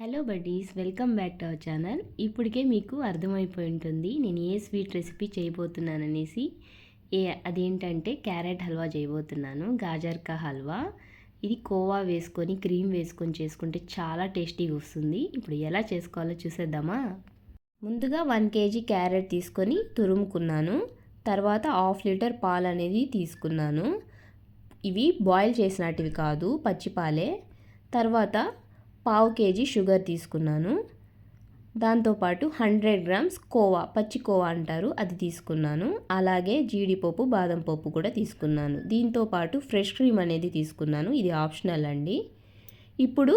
Hello buddies welcome back to our channel ఇప్పటికే మీకు అర్థమైపోయి ఉంటుంది నేను ఏ స్వీట్ రెసిపీ చేయబోతున్నాననేసి. ఏ అదేంటంటే క్యారెట్ హల్వా చేయబోతున్నాను గాజర్కా హల్వా. ఇది కోవా వేసుకొని క్రీమ్ వేసుకొని చేసుకుంటే చాలా టేస్టీగా వస్తుంది. ఇప్పుడు ఎలా చేసుకోవాలో చూసేద్దామా? ముందుగా వన్ కేజీ క్యారెట్ తీసుకొని తురుముకున్నాను. తర్వాత హాఫ్ లీటర్ పాలు అనేది తీసుకున్నాను. ఇవి బాయిల్ చేసినటివి కాదు పచ్చిపాలే. తర్వాత పావు కేజీ షుగర్ తీసుకున్నాను. దాంతోపాటు హండ్రెడ్ గ్రామ్స్ కోవా పచ్చి కోవా అంటారు అది తీసుకున్నాను. అలాగే జీడిపప్పు బాదం పప్పు కూడా తీసుకున్నాను. దీంతోపాటు ఫ్రెష్ క్రీమ్ అనేది తీసుకున్నాను. ఇది ఆప్షనల్ అండి. ఇప్పుడు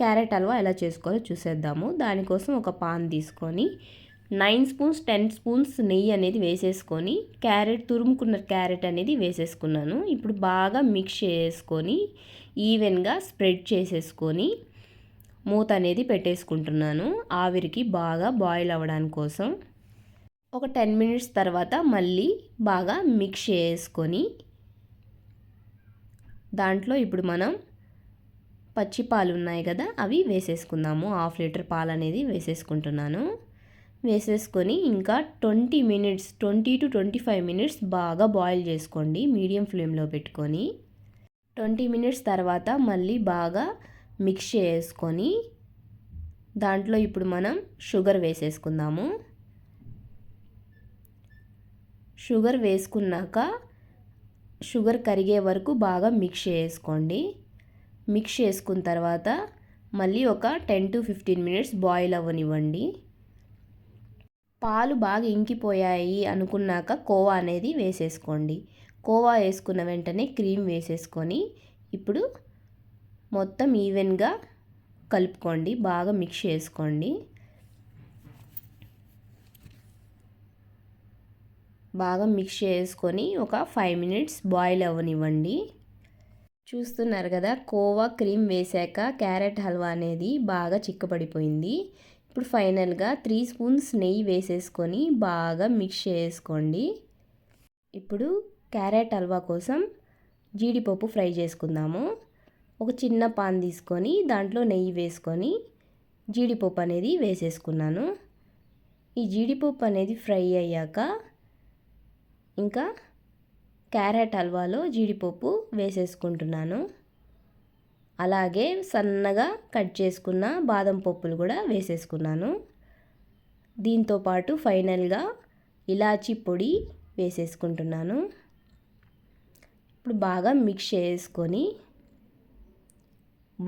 క్యారెట్ హల్వా ఎలా చేసుకోవాలో చూసేద్దాము. దానికోసం ఒక పాన్ తీసుకొని నైన్ స్పూన్స్ టెన్ స్పూన్స్ నెయ్యి అనేది వేసేసుకొని క్యారెట్ తురుముకున్న క్యారెట్ అనేది వేసేసుకున్నాను. ఇప్పుడు బాగా మిక్స్ చేసుకొని ఈవెన్గా స్ప్రెడ్ చేసేసుకొని మూత అనేది పెట్టేసుకుంటున్నాను. ఆవిరికి బాగా బాయిల్ అవ్వడానికి కోసం ఒక టెన్ మినిట్స్ తర్వాత మళ్ళీ బాగా మిక్స్ చేసుకొని దాంట్లో ఇప్పుడు మనం పచ్చి పాలు ఉన్నాయి కదా అవి వేసేసుకుందాము. హాఫ్ లీటర్ పాలు అనేది వేసేసుకుంటున్నాను. వేసేసుకొని ఇంకా twenty minutes twenty to twenty five minutes బాగా బాయిల్ చేసుకోండి. మీడియం ఫ్లేమ్లో పెట్టుకొని. ట్వంటీ మినిట్స్ తర్వాత మళ్ళీ బాగా మిక్స్ చేసుకొని దాంట్లో ఇప్పుడు మనం షుగర్ వేసేసుకుందాము. షుగర్ వేసుకున్నాక షుగర్ కరిగే వరకు బాగా మిక్స్ చేసుకోండి. మిక్స్ చేసుకున్న తర్వాత మళ్ళీ ఒక ten to fifteen minutes boil అవ్వనివ్వండి. పాలు బాగా ఇంకిపోయాయి అనుకున్నాక కోవా అనేది వేసేసుకోండి. కోవా వేసుకున్న వెంటనే క్రీమ్ వేసేసుకొని ఇప్పుడు మొత్తం ఈవెన్గా కలుపుకోండి బాగా మిక్స్ చేసుకోండి. బాగా మిక్స్ చేసుకొని ఒక ఫైవ్ మినిట్స్ బాయిల్ అవ్వనివ్వండి. చూస్తున్నారు కదా కోవా క్రీమ్ వేసాక క్యారెట్ హల్వా అనేది బాగా చిక్కబడిపోయింది. ఇప్పుడు ఫైనల్గా త్రీ స్పూన్స్ నెయ్యి వేసేసుకొని బాగా మిక్స్ చేసుకోండి. ఇప్పుడు క్యారెట్ హల్వా కోసం జీడిపప్పు ఫ్రై చేసుకుందాము. ఒక చిన్న పాన్ తీసుకొని దాంట్లో నెయ్యి వేసుకొని జీడిపప్పు అనేది వేసేసుకున్నాను. ఈ జీడిపప్పు అనేది ఫ్రై అయ్యాక ఇంకా క్యారెట్ హల్వాలో జీడిపప్పు వేసేసుకుంటున్నాను. అలాగే సన్నగా కట్ చేసుకున్న బాదం పప్పులు కూడా వేసేసుకున్నాను. దీంతోపాటు ఫైనల్గా ఇలాచీ పొడి వేసేసుకుంటున్నాను. ఇప్పుడు బాగా మిక్స్ చేసుకొని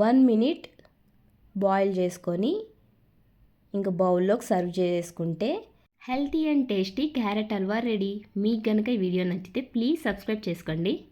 వన్ మినిట్ బాయిల్ చేసుకొని ఇంకా బౌల్లోకి సర్వ్ చేసుకుంటే healthy and tasty carrot halwa ready. మీకు కనుక ఈ వీడియో నచ్చితే ప్లీజ్ సబ్స్క్రైబ్ చేసుకోండి.